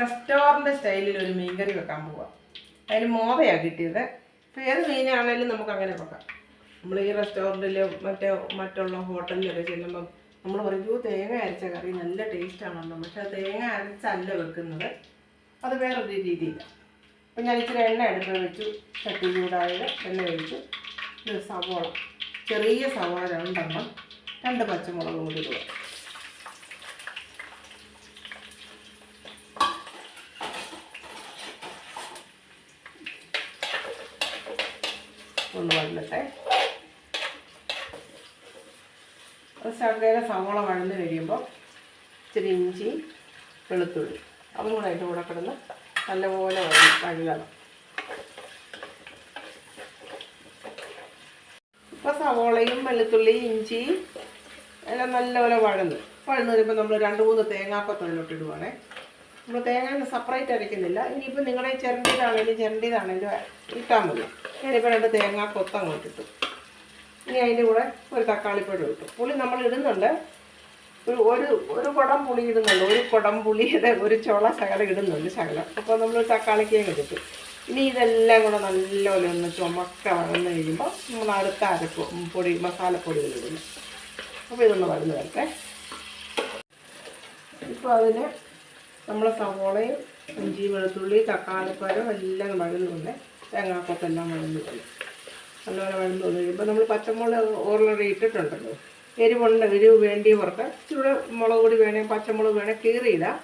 Restaurant സ്റ്റൈലിൽ ഒരു മീൻ കറി വെക്കാൻ പോവാം. അതിന് മോതയാണ് കിട്ടിയത്. അപ്പോൾ ഏത് മീനാണേലും നമുക്ക് അങ്ങനെ വെക്കാം. നമ്മൾ ഈ റെസ്റ്റോറന്റിൽ മറ്റേ മറ്റുള്ള ഹോട്ടലിലൊക്കെ ചെല്ലുമ്പം നമ്മൾ പറയും "അയ്യോ, തേങ്ങ അരച്ച കറി നല്ല ടേസ്റ്റ് ആണല്ലോ. പക്ഷെ തേങ്ങ അരച്ചല്ല വെക്കുന്നത്. അത് വേറൊരു രീതിയില്ല. അപ്പം ഞാൻ ഇച്ചിരി എണ്ണ എടുത്ത് വെച്ചു. ചട്ടി ചൂടായത് എണ്ണ ഒഴിച്ചു. സവോള. ചെറിയ സവോള രണ്ടെണ്ണം. രണ്ട് പച്ചമുളകും കൂടി ഇടുക. ഒന്ന് വഴലട്ടെ അത് ശകല സവോള വഴന്ന് കഴിയുമ്പോൾ ഇച്ചിരി ഇഞ്ചി വെളുത്തുള്ളി അതും കൂടെ അതിന്റെ കൂടെ കിടന്ന് നല്ലപോലെ വഴങ്ങണം ഇപ്പോൾ സവോളയും വെളുത്തുള്ളി ഇഞ്ചി എല്ലാം നല്ലപോലെ വഴന്ന്. വഴന്ന് വരുമ്പോൾ നമ്മൾ രണ്ട് മൂന്ന് തേങ്ങാക്കൊത്ത് അതിലോട്ട് ഇടുവാണേ. നമ്മൾ തേങ്ങ സെപ്പറേറ്റ് അരയ്ക്കുന്നില്ല ഇനിയിപ്പോൾ നിങ്ങളുടെ ചിരണ്ടിയതാണെങ്കിലും ചിരണ്ടിയതാണെങ്കിലും ഇട്ടാൽ മതി. ഞാനിപ്പോൾ രണ്ട് തേങ്ങ അങ്ങോട്ട് ഇട്ടു ഇനി അതിന്റെ കൂടെ ഒരു തക്കാളിപ്പഴം ഇട്ടു. പുളി നമ്മൾ ഇടുന്നുണ്ട്. ഒരു ഒരു ഒരു കുടം പുളി ഇടുന്നുണ്ട്. ഒരു കുടം പുളിയുടെ ഒരു ചുള ശകലം ഇടുന്നുണ്ട് ശകലം. അപ്പോൾ നമ്മൾ തക്കാളിക്കേം എടുത്തു ഇനി ഇതെല്ലാം കൂടെ നല്ലപോലെ ഒന്ന് ചുമക്ക വഴന്ന് കഴിയുമ്പോൾ നമ്മൾ അടുത്ത അരപ്പ് പൊടി മസാലപ്പൊടികൾ ഇടുന്നു. അപ്പോൾ ഇതൊന്ന് വഴന്ന് വരട്ടെ. ഇപ്പോൾ അതിന് നമ്മൾ സവോളയും ഇഞ്ചി വെളുത്തുള്ളി തക്കാളിപ്പഴം എല്ലാം വഴന്നുണ്ട് തേങ്ങാക്കൊത്തെല്ലാം വഴന്നു വന്നു നല്ലപോലെ വഴന്നു കഴിയുമ്പോൾ നമ്മൾ പച്ചമുളക് ഓർലറി ഇട്ടിട്ടുണ്ടല്ലോ. എരിവുണ്ട് എരിവ് വേണ്ടിയവർക്ക് ഇച്ചിരി മുളക് പൊടി വേണേൽ പച്ചമുളക് വേണേൽ കീറിയിടാം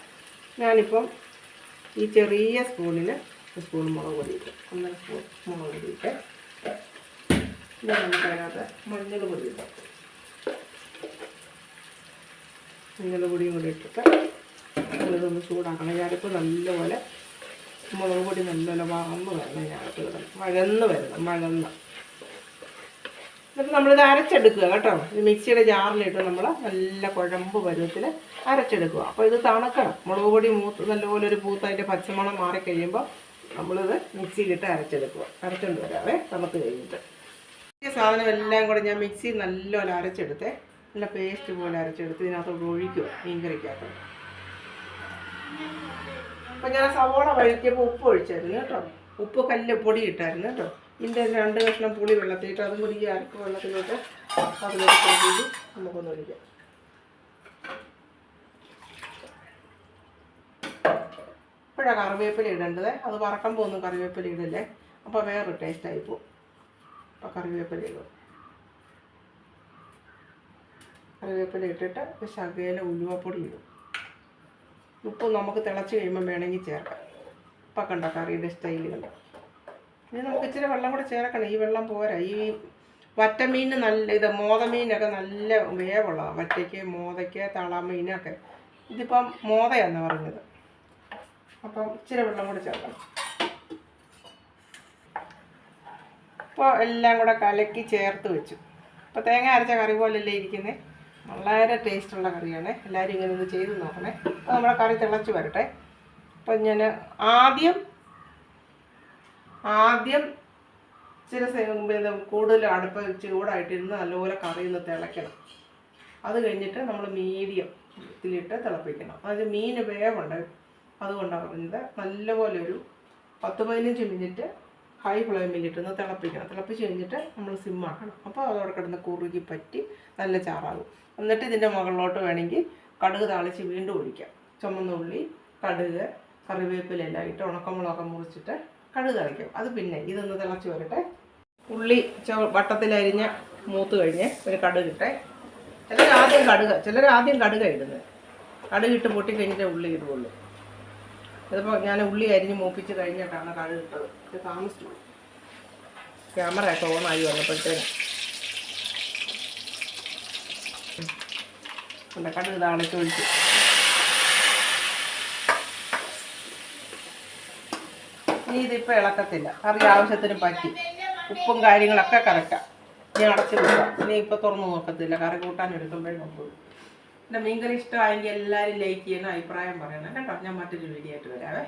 ഞാനിപ്പം ഈ ചെറിയ സ്പൂണിന് സ്പൂൺ മുളക് പൊടി ഇട്ട്. ഒന്നര സ്പൂൺ മുളക് പൊടി ഇട്ട്. മഞ്ഞൾ പൊടി ഇട്ടു. മഞ്ഞൾ പൊടിയും കൂടി ഇട്ടിട്ട് നമ്മളിതൊന്ന് ചൂടാക്കണം. ഞാനിപ്പോൾ നല്ലപോലെ മുളക് പൊടി നല്ലപോലെ വറന്ന് വരണം ഞാനിപ്പോൾ ഇടണം മഴന്ന് വരണം മഴന്ന്. എന്നിട്ട് നമ്മളിത് അരച്ചെടുക്കുക കേട്ടോ. ഇത് മിക്സിയുടെ ജാറിലിട്ട് നമ്മൾ നല്ല കുഴമ്പ് പരുവത്തിൽ അരച്ചെടുക്കുക. അപ്പോൾ ഇത് തണുക്കണം. മുളക് പൊടി മൂത്ത് നല്ലപോലെ ഒരു പൂത്ത് അതിന്റെ പച്ചമണം മാറിക്കഴിയുമ്പോൾ നമ്മളിത് മിക്സിയിലിട്ട് അരച്ചെടുക്കുക. അരച്ചുകൊണ്ട് വരാവേ തണുത്ത് കഴിഞ്ഞിട്ട്. ഈ സാധനം എല്ലാം കൂടെ ഞാൻ മിക്സി നല്ലപോലെ അരച്ചെടുത്തേ. നല്ല പേസ്റ്റ് പോലെ അരച്ചെടുത്ത് ഇതിനകത്തോട്ട് ഒഴിക്കുക മീൻകറിക്കകത്ത്. അപ്പം ഞാൻ സവോള വഴിച്ചപ്പോൾ ഉപ്പ് ഒഴിച്ചായിരുന്നു കേട്ടോ. ഉപ്പ് കല്ല് പൊടി ഇട്ടായിരുന്നു കേട്ടോ. ഇതിന്റെ രണ്ട് കഷ്ണം പുളി വെള്ളത്തിട്ട് അതും കൂടി ഈ അരക്ക് വെള്ളത്തിലോട്ട് അതിലോട്ട് കൊണ്ടുപോയി നമുക്കൊന്ന് ഒഴിക്കാം. ഇപ്പോഴാണ് കറിവേപ്പില ഇടേണ്ടത്. അത് വറക്കുമ്പോൾ ഒന്നും കറിവേപ്പില ഇടല്ലേ? അപ്പോൾ വേറൊരു ടേസ്റ്റായി പോകും അപ്പോൾ കറിവേപ്പില ഇടും. കറിവേപ്പില ഇട്ടിട്ട് ശകേല ഉലുവപ്പൊടി ഇടും. ഉപ്പ് നമുക്ക് തിളച്ച് കഴിയുമ്പോൾ വേണമെങ്കിൽ ചേർക്കാം. ഇപ്പം കണ്ട കറിയുടെ സ്റ്റൈൽ കണ്ട? ഇനി നമുക്ക് ഇച്ചിരി വെള്ളം കൂടെ ചേർക്കണം. ഈ വെള്ളം പോരാ. ഈ വറ്റമീൻ നല്ല ഇത് മോതമീനൊക്കെ നല്ല വേവുള്ളതാണ് വറ്റയ്ക്ക് മോതയ്ക്ക് തളമീനൊക്കെ. ഇതിപ്പം മോതയാന്ന് പറഞ്ഞത് അപ്പം ഇച്ചിരി വെള്ളം കൂടെ ചേർക്കണം. ഇപ്പോൾ എല്ലാം കൂടെ കലക്കി ചേർത്ത് വെച്ചു. അപ്പോൾ തേങ്ങ അരച്ച കറി പോലല്ലേ ഇരിക്കുന്നത് വളരെ ടേസ്റ്റുള്ള കറിയാണ്. എല്ലാവരും ഇങ്ങനെ ഒന്ന് ചെയ്ത് നോക്കണേ. അപ്പോൾ നമ്മുടെ കറി തിളച്ച് വരട്ടെ. അപ്പം ഞാൻ ആദ്യം ആദ്യം ചില പിന്നെ കൂടുതൽ അടുപ്പ് ചൂടായിട്ടിരുന്ന് നല്ലപോലെ കറി ഒന്ന് തിളയ്ക്കണം. അത് കഴിഞ്ഞിട്ട് നമ്മൾ മീഡിയം ഇതിലിട്ട് തിളപ്പിക്കണം. അതായത് മീൻ വേവുണ്ട്. അതുകൊണ്ടാണ് പറഞ്ഞത്. നല്ലപോലെ ഒരു പത്ത് പതിനഞ്ച് മിനിറ്റ് ഹൈ ഫ്ലെയിമിൽ ഇട്ടൊന്ന് തിളപ്പിക്കണം. തിളപ്പിച്ച് കഴിഞ്ഞിട്ട് നമ്മൾ സിമ്മാക്കണം അപ്പോൾ അതോടെ കിടന്ന് കുറുകി പറ്റി നല്ല ചാറാകും. എന്നിട്ട് ഇതിന്റെ മുകളിലോട്ട് വേണമെങ്കിൽ കടുക് താളിച്ച് വീണ്ടും ഒഴിക്കാം. ചുമന്ന ഉള്ളി കടുക് കറിവേപ്പില എല്ലാം ഇട്ട് ഉണക്കമുളകൊക്കെ മുറിച്ചിട്ട് കടുക് തളിക്കും. അത് പിന്നെ ഇതൊന്ന് തിളച്ച് വരട്ടെ. ഉള്ളി വട്ടത്തിലരിഞ്ഞ മൂത്ത് കഴിഞ്ഞ് ഒരു കടുക് ഇട്ടേ. ചിലർ ആദ്യം കടുക ചിലർ ആദ്യം കടുക് ഇടുന്നത്. കടുക് ഇട്ട് പൊട്ടി ഉള്ളി ഇടുള്ളൂ ഇതിപ്പോൾ ഞാൻ ഉള്ളി അരിഞ്ഞ് മൂപ്പിച്ച് കഴിഞ്ഞിട്ടാണ് കഴുകിട്ടത് ഇത് താമസിച്ചു ക്യാമറ ഒക്കെ ഓണായി വന്നപ്പോഴത്തേന്. ഉണ്ട് കടുക് താളിച്ച് ഒഴിച്ചു. ഇനി ഇതിപ്പോൾ ഇളക്കത്തില്ല. കറി ആവശ്യത്തിന് പറ്റി. ഉപ്പും കാര്യങ്ങളൊക്കെ കറക്റ്റാണ് ഇനി അടച്ചു വെക്കാം. ഇനി ഇപ്പോൾ തുറന്ന് നോക്കത്തില്ല. കറി കൂട്ടാൻ എടുക്കുമ്പോഴേ നോക്കുള്ളൂ. എന്റെ മീൻകറി ഇഷ്ടമായെങ്കിൽ എല്ലാവരും ലൈക്ക് ചെയ്യണം അഭിപ്രായം പറയണം കേട്ടോ. ഞാൻ മറ്റൊരു വീഡിയോ ആയിട്ട് വരാവേ.